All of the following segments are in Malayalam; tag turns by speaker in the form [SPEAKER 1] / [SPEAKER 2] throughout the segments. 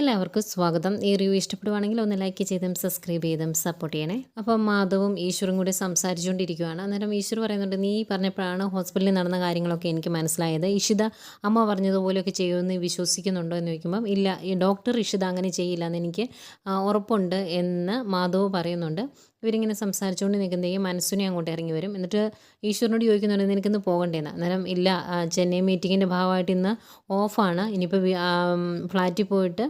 [SPEAKER 1] എല്ലാവർക്കും സ്വാഗതം. ഈ റിവ്യൂ ഇഷ്ടപ്പെടുവാണെങ്കിൽ ഒന്ന് ലൈക്ക് ചെയ്തും സബ്സ്ക്രൈബ് ചെയ്തും സപ്പോർട്ട് ചെയ്യണേ. അപ്പം മാധവും ഈശ്വറും കൂടി സംസാരിച്ചുകൊണ്ടിരിക്കുകയാണ് അന്നേരം ഈശ്വർ പറയുന്നുണ്ട് നീ പറഞ്ഞപ്പോഴാണ് ഹോസ്പിറ്റലിൽ നടന്ന കാര്യങ്ങളൊക്കെ എനിക്ക് മനസ്സിലായത്. ഇഷിത അമ്മ പറഞ്ഞതുപോലെയൊക്കെ ചെയ്യുമെന്ന് വിശ്വസിക്കുന്നുണ്ടോ എന്ന് ചോദിക്കുമ്പം ഇല്ല ഡോക്ടർ ഇഷിത അങ്ങനെ ചെയ്യില്ല എന്ന് എനിക്ക് ഉറപ്പുണ്ട് എന്ന് മാധവ് പറയുന്നുണ്ട്. ഇവരിങ്ങനെ സംസാരിച്ചുകൊണ്ട് നിൽക്കുന്നതേ മനസ്സിനെ അങ്ങോട്ട് ഇറങ്ങി വരും. എന്നിട്ട് ഈശ്വരനോട് ചോദിക്കുന്നുണ്ട് നിനക്കിന്ന് പോകണ്ടേന്ന് അന്നേരം ഇല്ല ചെന്നൈ മീറ്റിങ്ങിന്റെ ഭാഗമായിട്ട് ഇന്ന് ഓഫാണ് ഇനിയിപ്പോൾ ഫ്ലാറ്റിൽ പോയിട്ട്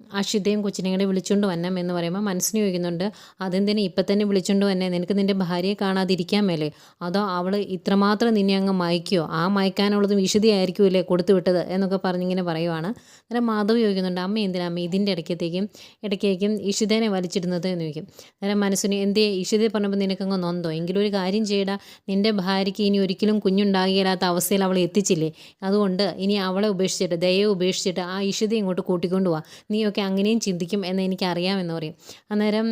[SPEAKER 1] അഷിതയും കൊച്ചിനെയും കൂടെ വിളിച്ചുകൊണ്ട് വരണം എന്ന് പറയുമ്പോൾ മനസ്സിന് ചോദിക്കുന്നുണ്ട് അതെന്തിനും ഇപ്പം തന്നെ വിളിച്ചുകൊണ്ട് വന്നെ? നിനക്ക് നിന്റെ ഭാര്യയെ കാണാതിരിക്കാൻ മേലേ. അതോ അവൾ ഇത്രമാത്രം നിന്നെ അങ്ങ് മയക്കുകയോ ആ മയക്കാനുള്ളത് വിശുദ്ധിയായിരിക്കുമല്ലേ കൊടുത്തു വിട്ടത്? എന്നൊക്കെ പറഞ്ഞിങ്ങനെ പറയുവാണ്. അന്നേരം മാധവ് ചോദിക്കുന്നുണ്ട് അമ്മ എന്തിനാ അമ്മ ഇതിന്റെ ഇടയ്ക്കത്തേക്കും ഇടയ്ക്കേക്കും ഇഷിതേനെ വലിച്ചിടുന്നത്? എന്ന് ചോദിക്കും. അന്നേരം മനസ്സിന് എന്തേ ഇഷിതെ പറഞ്ഞപ്പോൾ നിനക്കങ്ങ് നൊന്തോ? എങ്കിലും ഒരു കാര്യം ചെയ്യടാ നിന്റെ ഭാര്യയ്ക്ക് ഇനി ഒരിക്കലും കുഞ്ഞുണ്ടാകില്ലാത്ത അവസ്ഥയിൽ അവൾ എത്തിച്ചില്ലേ? അതുകൊണ്ട് ഇനി അവളെ ഉപേക്ഷിച്ചിട്ട് ദയെ ഉപേക്ഷിച്ചിട്ട് ആ ഇഷിത ഇങ്ങോട്ട് കൂട്ടിക്കൊണ്ടു പോവാ നീയൊക്കെ അങ്ങനെയും ചിന്തിക്കും എന്ന് എനിക്കറിയാമെന്ന് പറയും. അന്നേരം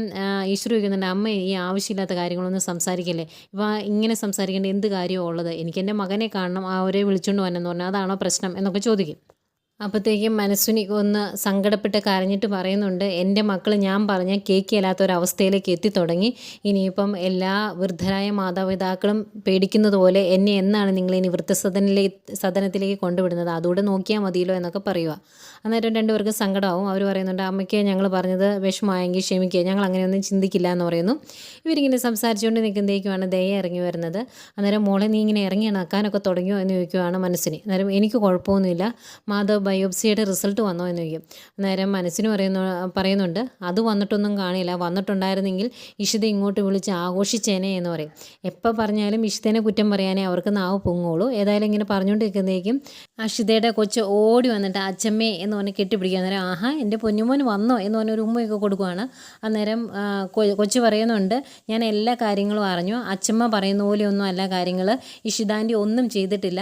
[SPEAKER 1] ഈശ്വര ചോദിക്കുന്നുണ്ട് അമ്മ ഈ ആവശ്യമില്ലാത്ത കാര്യങ്ങളൊന്നും സംസാരിക്കല്ലേ? ഇപ്പോൾ ഇങ്ങനെ സംസാരിക്കേണ്ട എന്ത് കാര്യമാണ് ഉള്ളത്? എനിക്ക് എന്റെ മകനെ കാണണം ആ അവരെ വിളിച്ചുകൊണ്ട് വന്നെന്ന് പറഞ്ഞാൽ അതാണോ പ്രശ്നം? എന്നൊക്കെ ചോദിക്കും. അപ്പോഴത്തേക്കും മനസ്സുനി ഒന്ന് സങ്കടപ്പെട്ട് കരഞ്ഞിട്ട് പറയുന്നുണ്ട് എന്റെ മക്കൾ ഞാൻ പറഞ്ഞ കേൾക്കില്ലാത്ത ഒരവസ്ഥയിലേക്ക് എത്തിത്തുടങ്ങി. ഇനിയിപ്പം എല്ലാ വൃദ്ധരായ മാതാപിതാക്കളും പേടിക്കുന്നതുപോലെ എന്നെ എന്നാണ് നിങ്ങൾ ഇനി വൃദ്ധസദനിലേക്ക് സദനത്തിലേക്ക് കൊണ്ടുവിടുന്നത്? അതുകൂടെ നോക്കിയാൽ മതിയല്ലോ എന്നൊക്കെ പറയുക അന്നേരം രണ്ടുപേർക്ക് സങ്കടമാവും. അവർ പറയുന്നുണ്ട് അമ്മയ്ക്ക് ഞങ്ങൾ പറഞ്ഞത് വിഷമമായെങ്കിൽ ക്ഷമിക്കുക ഞങ്ങൾ അങ്ങനെയൊന്നും ചിന്തിക്കില്ല എന്ന് പറയുന്നു. ഇവരിങ്ങനെ സംസാരിച്ചുകൊണ്ട് നിൽക്കുന്നതേക്കുമാണ് ദയ ഇറങ്ങി വരുന്നത്. അന്നേരം മോളെ നീ ഇങ്ങനെ ഇറങ്ങി നടക്കാനൊക്കെ തുടങ്ങിയോ? എന്ന് ചോദിക്കുവാണ് മനസ്സിന്. അന്നേരം എനിക്ക് കുഴപ്പമൊന്നുമില്ല. മാധവ് ബയോപ്സിയുടെ റിസൾട്ട് വന്നോ എന്ന് ചോദിക്കും. അന്നേരം മനസ്സിന് പറയുന്നു പറയുന്നുണ്ട് അത് വന്നിട്ടൊന്നും കാണില്ല. വന്നിട്ടുണ്ടായിരുന്നെങ്കിൽ ഇഷിത ഇങ്ങോട്ട് വിളിച്ച് ആഘോഷിച്ചേനെ എന്ന് പറയും. എപ്പോൾ പറഞ്ഞാലും ഇഷിതേനെ കുറ്റം പറയാനേ അവർക്ക് നാവ് പൊങ്ങുള്ളൂ. ഏതായാലും ഇങ്ങനെ പറഞ്ഞുകൊണ്ടിരിക്കുന്നതേക്കും അഷിതയുടെ കൊച്ച് ഓടി വന്നിട്ട് അച്ഛമ്മേ എന്ന് പറഞ്ഞ് കെട്ടിപ്പിടിക്കുക അന്നേരം ആഹാ എന്റെ പൊന്നുമോൻ വന്നോ എന്ന് പറഞ്ഞൊരു ഉമ്മയൊക്കെ കൊടുക്കുവാണ്. അന്നേരം കൊച്ചു പറയുന്നുണ്ട് ഞാൻ എല്ലാ കാര്യങ്ങളും അറിഞ്ഞു. അച്ഛമ്മ പറയുന്ന പോലെയൊന്നും അല്ല കാര്യങ്ങൾ ഇഷിതാന്റെ ഒന്നും ചെയ്തിട്ടില്ല.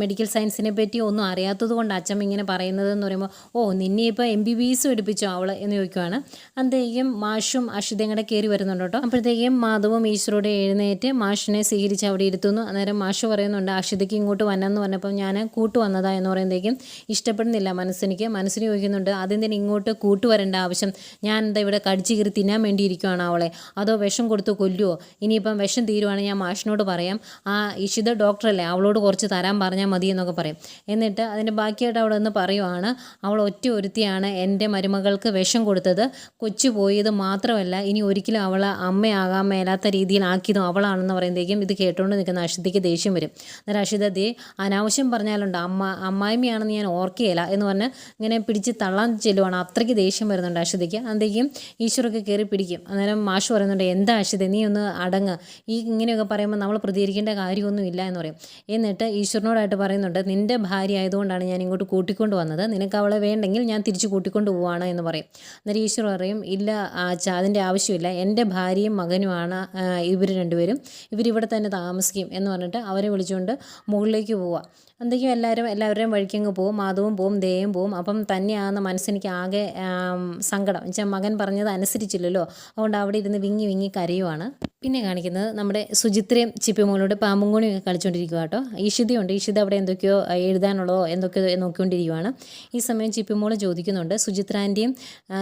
[SPEAKER 1] മെഡിക്കൽ സയൻസിനെ പറ്റി ഒന്നും അറിയാത്തത് കൊണ്ട് അച്ഛമ്മ ഇങ്ങനെ പറയുന്നത് എന്ന് പറയുമ്പോൾ ഓ നിന്നെ ഇപ്പോൾ എം ബി ബി എസ് പഠിപ്പിച്ചോ അവൾ എന്ന് ചോദിക്കുവാണ്. അന്തേക്കും മാഷും അഷിതയും കൂടെ കയറി വരുന്നുണ്ട് കേട്ടോ. അപ്പോഴത്തേക്കും മാധവും ഈശ്വരോട് എഴുന്നേറ്റ് മാഷിനെ സ്വീകരിച്ച് അവിടെ ഇരുത്തുന്നു. അന്നേരം മാഷ് പറയുന്നുണ്ട് അഷിതയ്ക്ക് ഇങ്ങോട്ട് വന്നെന്ന് പറഞ്ഞപ്പോൾ ഞാൻ കൂട്ടു വന്നതാ എന്ന് പറയുമ്പോഴത്തേക്കും ഇഷ്ടപ്പെടുന്നില്ല മനസ്സിനിക്ക്. മനസ്സിന് ചോദിക്കുന്നുണ്ട് അതെന്തിനും ഇങ്ങോട്ട് കൂട്ടു വരേണ്ട ആവശ്യം? ഞാൻ എന്താ ഇവിടെ കടിച്ചു കീറി തിന്നാൻ വേണ്ടി ഇരിക്കുവാണ് അവളെ. അതോ വിഷം കൊടുത്ത് കൊല്ലുവോ? ഇനിയിപ്പം വിഷം തീരുവാണെങ്കിൽ ഞാൻ മാഷിനോട് പറയാം. ആ ഇഷിത ഡോക്ടറല്ലേ അവളോട് കുറച്ച് തരാൻ പറഞ്ഞാൽ മതി എന്നൊക്കെ പറയും. എന്നിട്ട് അതിന്റെ ബാക്കിയായിട്ട് അവിടെ നിന്ന് പറയുവാണ് അവൾ ഒറ്റ ഒരുത്തിയാണ് എന്റെ മരുമകൾക്ക് വിഷം കൊടുത്തത്. കൊച്ചു പോയത് മാത്രമല്ല ഇനി ഒരിക്കലും അവൾ അമ്മയാകാൻ മേലാത്ത രീതിയിലാക്കിയതും അവളാണെന്ന് പറയുമ്പോഴേക്കും ഇത് കേട്ടുകൊണ്ട് നിൽക്കുന്ന അഷിതയ്ക്ക് ദേഷ്യം വരും. അന്നേരം അഷിത ദേ അനാവശ്യം പറഞ്ഞാലുണ്ട്. അമ്മ അമ്മായിമ്മയാണെന്ന് ഞാൻ ഓർക്കുകയില്ല. എന്ന് പറഞ്ഞ് ഇങ്ങനെ പിടിച്ച് തള്ളാൻ ചെല്ലുവാണ്. അത്രയ്ക്ക് ദേഷ്യം വരുന്നുണ്ട് അഷിതയ്ക്ക് അന്തേക്കും ഈശ്വരൊക്കെ കയറി പിടിക്കും. അന്നേരം മാഷ് പറയുന്നുണ്ട് എന്താ അഷിത നീ ഒന്ന് അടങ്ങ്. ഈ ഇങ്ങനെയൊക്കെ പറയുമ്പോൾ നമ്മൾ പ്രതികരിക്കേണ്ട കാര്യമൊന്നും ഇല്ല എന്ന് പറയും. എന്നിട്ട് ഈശ്വരനോടായിട്ട് പറയുന്നുണ്ട് നിന്റെ ഭാര്യ ആയതുകൊണ്ടാണ് ഞാൻ ഇങ്ങോട്ട് കൂട്ടിക്കൊണ്ട് വന്നത്. നിനക്ക് അവളെ വേണ്ടെങ്കിൽ ഞാൻ തിരിച്ചു കൂട്ടിക്കൊണ്ട് പോവാണ് എന്ന് പറയും. അന്നേരം ഈശ്വർ പറയും ഇല്ല ആച്ച അതിന്റെ ആവശ്യമില്ല. എന്റെ ഭാര്യയും മകനുമാണ് ഇവർ രണ്ടുപേരും. ഇവരിവിടെ തന്നെ താമസിക്കും. എന്ന് പറഞ്ഞിട്ട് അവരെ വിളിച്ചുകൊണ്ട് മുകളിലേക്ക് പോവുക എന്തൊക്കെയും എല്ലാവരും എല്ലാവരുടെയും വഴിക്കങ്ങ് പോവും മാധവും പോവും ദേയും പോവും. അപ്പം തന്നെയാണെന്ന് മനസ്സെനിക്ക് ആകെ സങ്കടം. വെച്ചാൽ മകൻ പറഞ്ഞത് അനുസരിച്ചില്ലല്ലോ. അതുകൊണ്ട് അവിടെ ഇരുന്ന് വിങ്ങി വിങ്ങി കരയുവാണ്. പിന്നെ കാണിക്കുന്നത് നമ്മുടെ സുചിത്രയും ചിപ്പിമോളോട് പാമ്പുംകോണിയൊക്കെ കളിച്ചുകൊണ്ടിരിക്കുക കേട്ടോ. ഈഷിതയുണ്ട് ഈഷിത അവിടെ എന്തൊക്കെയോ എഴുതാനുള്ളതോ എന്തൊക്കെയോ നോക്കിക്കൊണ്ടിരിക്കുകയാണ്. ഈ സമയം ചിപ്പിമോൾ ചോദിക്കുന്നുണ്ട് സുചിത്രാന്റെയും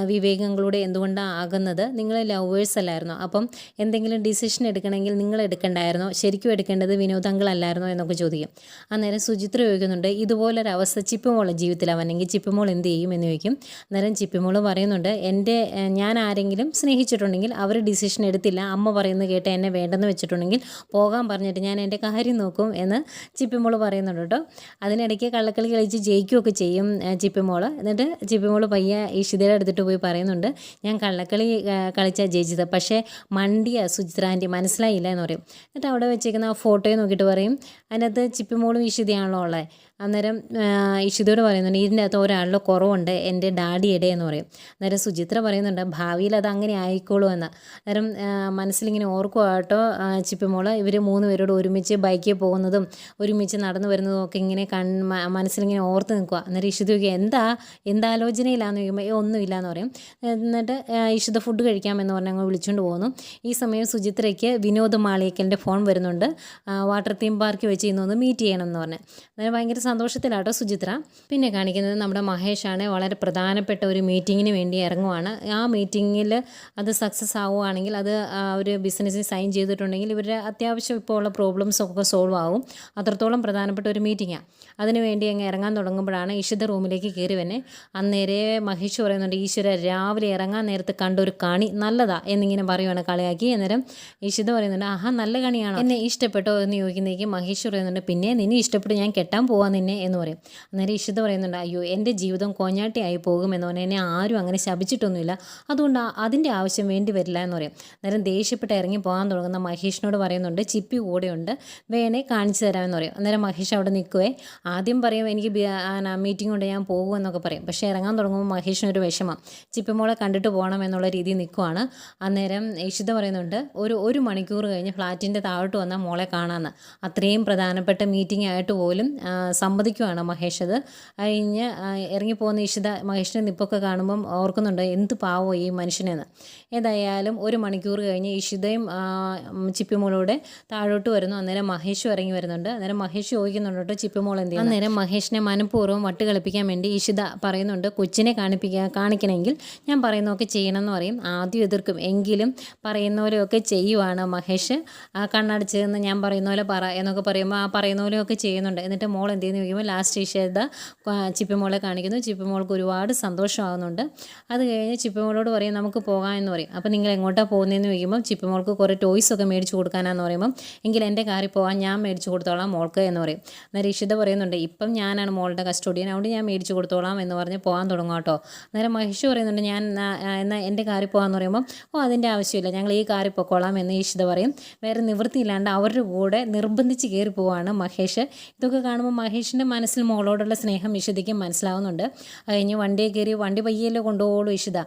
[SPEAKER 1] വിവേകങ്ങളുടെ എന്തുകൊണ്ടാണ് ആകുന്നത്? നിങ്ങൾ ലവേഴ്സ് അല്ലായിരുന്നോ? അപ്പം എന്തെങ്കിലും ഡിസിഷൻ എടുക്കണമെങ്കിൽ നിങ്ങൾ എടുക്കണ്ടായിരുന്നോ? ശരിക്കും എടുക്കേണ്ടത് വിനോദങ്ങളല്ലായിരുന്നോ? എന്നൊക്കെ ചോദിക്കും. അന്നേരം സുചിത്ര ചോദിക്കുന്നുണ്ട് ഇതുപോലൊരവസ്ഥ ചിപ്പിമോളെ ജീവിതത്തിൽ അവനെങ്കിൽ ചിപ്പിമോൾ എന്ത് ചെയ്യും? എന്ന് ചോദിക്കും. അന്നേരം മോൾ പറയുന്നുണ്ട് എന്റെ ഞാൻ ആരെങ്കിലും സ്നേഹിച്ചിട്ടുണ്ടെങ്കിൽ അവർ ഡിസിഷൻ എടുത്തില്ല. അമ്മ പറയുന്നത് കേട്ട് എന്നെ വേണ്ടെന്ന് വെച്ചിട്ടുണ്ടെങ്കിൽ പോകാൻ പറഞ്ഞിട്ട് ഞാൻ എന്റെ കാര്യം നോക്കും എന്ന് ചിപ്പിമോൾ പറയുന്നുണ്ട് കേട്ടോ. അതിനിടയ്ക്ക് കള്ളക്കളി കളിച്ച് ജയിക്കുകയൊക്കെ ചെയ്യും ചിപ്പി ചിപ്പിമോൾ എന്നിട്ട് ചിപ്പിമോൾ പയ്യ ഈഷിതയുടെ എടുത്തിട്ട് പോയി പറയുന്നുണ്ട് ഞാൻ കള്ളക്കളി കളിച്ച ജയിച്ചത്. പക്ഷേ മണ്ടിയ സുചിത്രാന്റെ മനസ്സിലായില്ല എന്ന് പറയും. എന്നിട്ട് അവിടെ വെച്ചേക്കുന്ന ആ ഫോട്ടോയെ നോക്കിയിട്ട് പറയും അതിനകത്ത് ചിപ്പിമോളും ഈശുദിയാണല്ലോ ഉള്ളത് അന്നേരം ഇഷിതയോട് പറയുന്നുണ്ട് ഇതിന്റെ അകത്ത് ഒരാളുടെ കുറവുണ്ട് എന്റെ ഡാഡിയുടെ എന്ന് പറയും. അന്നേരം സുചിത്ര പറയുന്നുണ്ട് ഭാവിയിൽ അത് അങ്ങനെ ആയിക്കോളൂ എന്ന്. അന്നേരം മനസ്സിലിങ്ങനെ ഓർക്കുക കേട്ടോ ചിപ്പിമോൾ ഇവർ മൂന്ന് പേരോട് ഒരുമിച്ച് ബൈക്കിൽ പോകുന്നതും ഒരുമിച്ച് നടന്നു വരുന്നതും ഒക്കെ ഇങ്ങനെ കൺ മനസ്സിലിങ്ങനെ ഓർത്ത് നിൽക്കുക. എന്നിട്ട് ഇഷിത് ചോദിക്കുക എന്താ? എന്താലോചനയിലാന്ന് ചോദിക്കുമ്പോൾ ഏ ഒന്നുമില്ല എന്ന് പറയും. എന്നിട്ട് ഇഷിത് ഫുഡ് കഴിക്കാമെന്ന് പറഞ്ഞ് ഞങ്ങൾ വിളിച്ചുകൊണ്ട് പോകുന്നു ഈ സമയം സുചിത്രയ്ക്ക് വിനോദ് മാളിയക്കലിന്റെ ഫോൺ വരുന്നുണ്ട്. വാട്ടർ തീം പാർക്കിൽ വെച്ച് ഇന്നൊന്ന് മീറ്റ് ചെയ്യണം എന്ന് പറഞ്ഞ്. അന്നേരം ഭയങ്കര സന്തോഷത്തിലാട്ടോ സുചിത്ര. പിന്നെ കാണിക്കുന്നത് നമ്മുടെ മഹേഷാണ്. വളരെ പ്രധാനപ്പെട്ട ഒരു മീറ്റിങ്ങിന് വേണ്ടി ഇറങ്ങുവാണ്. ആ മീറ്റിങ്ങിൽ അത് സക്സസ് ആവുകയാണെങ്കിൽ അത് ഒരു ബിസിനസ്സിൽ സൈൻ ചെയ്തിട്ടുണ്ടെങ്കിൽ ഇവരുടെ അത്യാവശ്യം ഇപ്പോൾ ഉള്ള പ്രോബ്ലംസ് ഒക്കെ സോൾവ് ആവും. അത്രത്തോളം പ്രധാനപ്പെട്ട ഒരു മീറ്റിങ്ങാണ് അതിനുവേണ്ടി അങ്ങ് ഇറങ്ങാൻ തുടങ്ങുമ്പോഴാണ് ഇഷിത റൂമിലേക്ക് കയറി വന്നെ. അന്നേരെ മഹേഷ് പറയുന്നുണ്ട് ഈശ്വര രാവിലെ ഇറങ്ങാൻ നേരത്തെ കണ്ട ഒരു കണി നല്ലതാ എന്നിങ്ങനെ പറയുവാണ് കളിയാക്കി. അന്നേരം ഇഷിത പറയുന്നുണ്ട് ആഹാ നല്ല കണിയാണോ? എന്നെ ഇഷ്ടപ്പെട്ടോ? എന്ന് ചോദിക്കുന്നേക്ക് മഹേഷ് പറയുന്നുണ്ട് പിന്നെ നിന്നെ ഇഷ്ടപ്പെട്ട് ഞാൻ കെട്ടാൻ പോവാ നിന്നെ എന്ന് പറയും. അന്നേരം ഇഷിത പറയുന്നുണ്ട് അയ്യോ എന്റെ ജീവിതം കോഞ്ഞാട്ടിയായി പോകുമെന്ന് പറഞ്ഞാൽ എന്നെ ആരും അങ്ങനെ ശപിച്ചിട്ടൊന്നുമില്ല. അതുകൊണ്ട് അതിന്റെ ആവശ്യം വേണ്ടി വരില്ല എന്ന് പറയും. അന്നേരം ദേഷ്യപ്പെട്ട് ഇറങ്ങി പോകാൻ തുടങ്ങുന്ന മഹേഷിനോട് പറയുന്നുണ്ട് ചിപ്പി കൂടെയുണ്ട് വേണേ കാണിച്ചു തരാമെന്ന് പറയും. അന്നേരം മഹേഷ് അവിടെ നിൽക്കുവേ ആദ്യം പറയും എനിക്ക് മീറ്റിംഗ് കൊണ്ട് ഞാൻ പോകുമെന്നൊക്കെ പറയും. പക്ഷേ ഇറങ്ങാൻ തുടങ്ങുമ്പോൾ മഹേഷിനൊരു വിഷമം. ചിപ്പിമോളെ കണ്ടിട്ട് പോകണം എന്നുള്ള രീതിയിൽ നിൽക്കുവാണ് അന്നേരം ഇഷിത പറയുന്നുണ്ട് ഒരു ഒരു മണിക്കൂർ കഴിഞ്ഞ് ഫ്ലാറ്റിന്റെ താഴോട്ട് വന്നാൽ മോളെ കാണാമെന്ന്. അത്രയും പ്രധാനപ്പെട്ട മീറ്റിംഗ് ആയിട്ട് പോലും സമ്മതിക്കുവാണ് മഹേഷ് അത് കഴിഞ്ഞ് ഇറങ്ങി ഇറങ്ങിപ്പോകുന്ന ഇഷിത മഹേഷിന്റെ നിപ്പൊക്കെ കാണുമ്പം ഓർക്കുന്നുണ്ട് എന്ത് പാവോ ഈ മനുഷ്യനെന്ന്. ഏതായാലും ഒരു മണിക്കൂർ കഴിഞ്ഞ് ഇഷിതയും ചിപ്പിമോളൂടെ താഴോട്ട് വരുന്നു. അന്നേരം മഹേഷും ഇറങ്ങി വരുന്നുണ്ട്. അന്നേരം മഹേഷ് ചോദിക്കുന്നുണ്ട് കേട്ടോ ചിപ്പിമോൾ എന്ത് അന്നേരം മഹേഷിനെ മനഃപൂർവം വട്ട് കളിപ്പിക്കാൻ വേണ്ടി ഇഷിത പറയുന്നുണ്ട് കൊച്ചിനെ കാണിപ്പിക്കാൻ കാണിക്കണമെങ്കിൽ ഞാൻ പറയുന്നതൊക്കെ ചെയ്യണം എന്ന് പറയും. ആദ്യം എതിർക്കും. എങ്കിലും പറയുന്ന പോലെയൊക്കെ ചെയ്യുവാണ് മഹേഷ്. ആ കണ്ണടച്ച് നിന്ന് ഞാൻ പറയുന്ന പോലെ പറ എന്നൊക്കെ പറയുമ്പോൾ ആ പറയുന്ന പോലെയൊക്കെ ചെയ്യുന്നുണ്ട്. എന്നിട്ട് മോൾ എന്ത് ചെയ്യുന്നു ചോദിക്കുമ്പോൾ ലാസ്റ്റ് ഇഷിത ചിപ്പിമോളെ കാണിക്കുന്നു. ചിപ്പിമോൾക്ക് ഒരുപാട് സന്തോഷമാകുന്നുണ്ട്. അത് കഴിഞ്ഞ് ചിപ്പിമോളോട് പറയും നമുക്ക് പോകാം എന്ന് പറയും. അപ്പോൾ നിങ്ങൾ എങ്ങോട്ടാണ് പോകുന്നതെന്ന് ചോദിക്കുമ്പോൾ ചിപ്പിമോൾക്ക് കുറേ ടോയ്സ് ഒക്കെ മേടിച്ച് കൊടുക്കാനാന്ന് പറയുമ്പോൾ എങ്കിൽ എന്റെ കാറിൽ പോകാൻ ഞാൻ മേടിച്ച് കൊടുത്തോളാം മോൾക്ക് എന്ന് പറയും. അന്നേരം ഇഷിത പറയുന്നുണ്ട് ഇപ്പം ഞാനാണ് മോളുടെ കസ്റ്റോഡിയൻ അതുകൊണ്ട് ഞാൻ മേടിച്ച് കൊടുത്തോളാം എന്ന് പറഞ്ഞ് പോകാൻ തുടങ്ങും കേട്ടോ. അന്നേരം മഹേഷ് പറയുന്നുണ്ട് ഞാൻ എന്നാൽ എന്റെ കാറിൽ പോകാമെന്ന് പറയുമ്പോൾ ഓ അതിന്റെ ആവശ്യമില്ല ഞങ്ങൾ ഈ കാറിൽ പൊക്കോളാം എന്ന് ഇഷിത പറയും. വേറെ നിവൃത്തിയില്ലാണ്ട് അവരുടെ കൂടെ നിർബന്ധിച്ച് കയറി പോവാണ് മഹേഷ്. ഇതൊക്കെ കാണുമ്പോൾ മഹേഷിന്റെ മനസ്സിൽ മോളോടുള്ള സ്നേഹം ഇഷിതയ്ക്ക് മനസ്സിലാവുന്നുണ്ട്. കഴിഞ്ഞ് വണ്ടിയെ കയറി വണ്ടി പയ്യല്ലോ കൊണ്ടുപോകുള്ളൂ ഇഷിത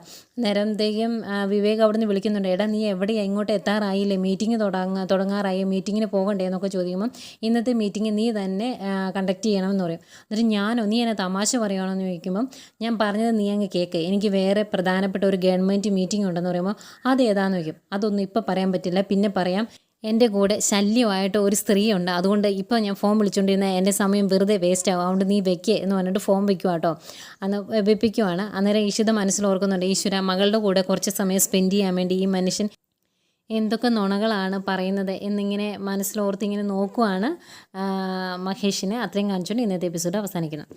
[SPEAKER 1] നേരത്തേക്കും വിവേക് അവിടെ നിന്ന് വിളിക്കുന്നുണ്ട് എടാ നീ എവിടെയാ എങ്ങോട്ട് എത്താറായില്ലേ? മീറ്റിംഗ് തുടങ്ങ തുടങ്ങാറായി? മീറ്റിങ്ങിന് പോകണ്ടേ എന്നൊക്കെ ചോദിക്കുമ്പോൾ ഇന്നത്തെ മീറ്റിംഗ് നീ തന്നെ കണ്ടക്ട് ചെയ്യണമെന്ന് പറയും. എന്നിട്ട് ഞാനോ നീ എന്നെ തമാശ പറയുകയാണോ എന്ന് ചോദിക്കുമ്പം ഞാൻ പറഞ്ഞത് നീ അങ്ങ് കേൾക്ക് എനിക്ക് വേറെ പ്രധാനപ്പെട്ട ഒരു ഗവൺമെന്റ് മീറ്റിംഗ് ഉണ്ടെന്ന് പറയുമ്പോൾ അത് അതേതാന്ന് ചോദിക്കും. അതൊന്നും ഇപ്പോൾ പറയാൻ പറ്റില്ല. പിന്നെ പറയാം എന്റെ കൂടെ ശല്യമായിട്ട് ഒരു സ്ത്രീയുണ്ട്. അതുകൊണ്ട് ഇപ്പോൾ ഞാൻ ഫോം വിളിച്ചുകൊണ്ടിരുന്ന എന്റെ സമയം വെറുതെ വേസ്റ്റ് ആവും. അതുകൊണ്ട് നീ വെക്കേ എന്ന് പറഞ്ഞിട്ട് ഫോം വെക്കുക കേട്ടോ അന്ന് വെപ്പിക്കുവാണ്. അന്നേരം ഈശ്വത മനസ്സിൽ ഓർക്കുന്നുണ്ട് ഈശ്വര മകളുടെ കൂടെ കുറച്ച് സമയം സ്പെൻഡ് ചെയ്യാൻ വേണ്ടി ഈ മനുഷ്യൻ എന്തൊക്കെ നുണകളാണ് പറയുന്നത് എന്നിങ്ങനെ മനസ്സിലോർത്തിങ്ങനെ നോക്കുവാണ് മഹേഷിനെ. അത്രയും കാണിച്ചുകൊണ്ട് ഇന്നത്തെ എപ്പിസോഡ് അവസാനിക്കുന്നു.